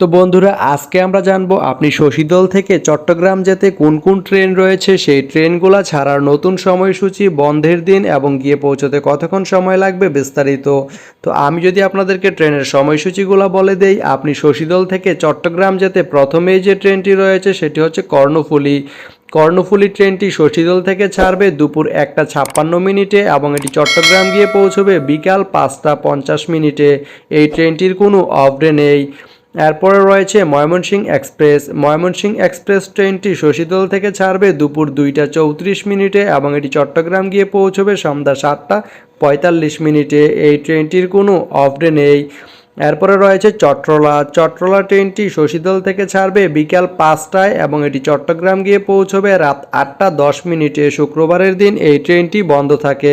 তো বন্ধুরা, আজকে আমরা জানব আপনি শশীদল থেকে চট্টগ্রাম যেতে কোন কোন ট্রেন রয়েছে, সেই ট্রেনগুলো ছাড়ার নতুন সময়সূচি, বন্ধের দিন এবং গিয়ে পৌঁছতে কতক্ষণ সময় লাগবে বিস্তারিত। তো আমি যদি আপনাদেরকে ট্রেনের সময়সূচিগুলো বলে দেই, আপনি শশীদল থেকে চট্টগ্রাম যেতে প্রথমেই যে ট্রেনটি রয়েছে সেটি হচ্ছে কর্ণফুলী। কর্ণফুলী ট্রেনটি শশীদল থেকে ছাড়বে দুপুর একটা ছাপ্পান্ন মিনিটে এবং এটি চট্টগ্রাম গিয়ে পৌঁছবে বিকাল পাঁচটা পঞ্চাশ মিনিটে। এই ট্রেনটির কোনো অফডে নেই। এরপরে রয়েছে ময়মনসিংহ এক্সপ্রেস। ময়মনসিংহ এক্সপ্রেস ট্রেনটি শশীদল থেকে ছাড়বে দুপুর দুইটা চৌত্রিশ মিনিটে এবং এটি চট্টগ্রাম গিয়ে পৌঁছবে সন্ধ্যা সাতটা পঁয়তাল্লিশ মিনিটে। এই ট্রেনটির কোনো অফডে নেই। এরপরে রয়েছে চট্টলা চট্টলা ট্রেনটি শশীদল থেকে ছাড়বে বিকাল পাঁচটায় এবং এটি চট্টগ্রাম গিয়ে পৌঁছবে রাত আটটা দশ মিনিটে। শুক্রবারের দিন এই ট্রেনটি বন্ধ থাকে।